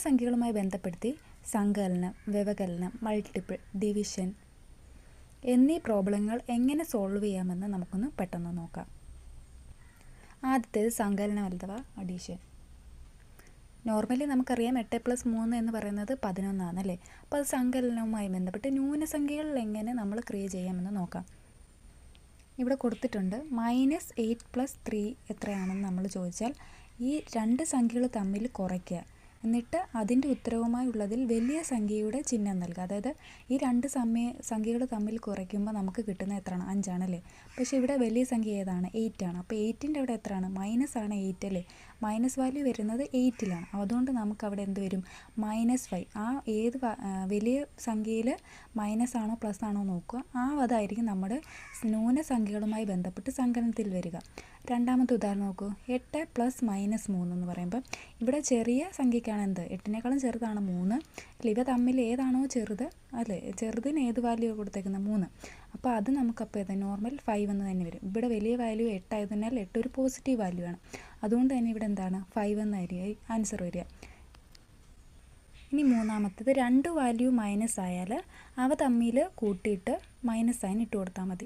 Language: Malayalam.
സംഖ്യകളുമായി ബന്ധപ്പെടുത്തി സങ്കലനം വ്യവകലനം മൾട്ടിപ്പിൾ ഡിവിഷൻ എന്നീ പ്രോബ്ലങ്ങൾ എങ്ങനെ സോൾവ് ചെയ്യാമെന്ന് നമുക്കൊന്ന് പെട്ടെന്ന് നോക്കാം. ആദ്യത്തേത് സങ്കലനം അഥവാ അഡീഷൻ നോർമലി നമുക്കറിയാം എട്ട് പ്ലസ് മൂന്ന് എന്ന് പറയുന്നത് പതിനൊന്നാണ് അല്ലേ? അപ്പോൾ അത് സങ്കലനവുമായി ബന്ധപ്പെട്ട് ന്യൂനസംഖ്യകളിൽ എങ്ങനെ നമ്മൾ ക്രിയ ചെയ്യാമെന്ന് നോക്കാം. ഇവിടെ കൊടുത്തിട്ടുണ്ട് മൈനസ് എയ്റ്റ് പ്ലസ് ത്രീ എത്രയാണെന്ന് നമ്മൾ ചോദിച്ചാൽ ഈ രണ്ട് സംഖ്യകൾ തമ്മിൽ കുറയ്ക്കുക. എന്നിട്ട് അതിന്റെ ഉത്തരവുമായി ഉള്ളതിൽ വലിയ സംഖ്യയുടെ ചിഹ്നം നൽകുക അതായത് ഈ രണ്ട് സമയ സംഖ്യകൾ തമ്മിൽ കുറയ്ക്കുമ്പോൾ നമുക്ക് കിട്ടുന്ന എത്രയാണ്? അഞ്ചാണല്ലേ പക്ഷേ ഇവിടെ വലിയ സംഖ്യ ഏതാണ്? എയ്റ്റ് ആണ്. അപ്പോൾ എയ്റ്റിന്റെ അവിടെ എത്രയാണ്? മൈനസ് ആണ് എയ്റ്റ് അല്ലേ? മൈനസ് വാല്യൂ വരുന്നത് എയ്റ്റിലാണ് അതുകൊണ്ട് നമുക്ക് അവിടെ എന്ത് വരും? മൈനസ് ഫൈവ് ആ ഏത് വലിയ സംഖ്യയിൽ മൈനസ് ആണോ പ്ലസ് ആണോ നോക്കുക. ആ അതായിരിക്കും നമ്മുടെ ന്യൂനസംഖ്യകളുമായി ബന്ധപ്പെട്ട് സങ്കലനത്തിൽ വരിക. രണ്ടാമത്തെ ഉദാഹരണം നോക്കൂ. എട്ട് പ്ലസ് മൈനസ് മൂന്ന് എന്ന് പറയുമ്പോൾ ഇവിടെ ചെറിയ സംഖ്യയ്ക്കാണ് എന്ത്? എട്ടിനേക്കാളും ചെറുതാണ് മൂന്ന്. ഇവ തമ്മിൽ ഏതാണോ ചെറുത് അല്ലേ? ചെറുതിന് ഏത് വാല്യൂ കൊടുത്തേക്കുന്നത്? മൂന്ന്. അപ്പോൾ അത് നമുക്കപ്പോൾ ഏതാ? നോർമൽ ഫൈവ് എന്ന് തന്നെ വരും. ഇവിടെ വലിയ വാല്യൂ എട്ടായതിനാൽ എട്ട് ഒരു പോസിറ്റീവ് വാല്യൂ ആണ്. അതുകൊണ്ട് തന്നെ ഇവിടെ എന്താണ്? ഫൈവ് എന്നായിരിക്കും ആൻസർ വരിക. ഇനി മൂന്നാമത്തേത് രണ്ട് വാല്യൂ മൈനസ് ആയാൽ അവ തമ്മിൽ കൂട്ടിയിട്ട് മൈനസ് സൈൻ ഇട്ട് കൊടുത്താൽ മതി.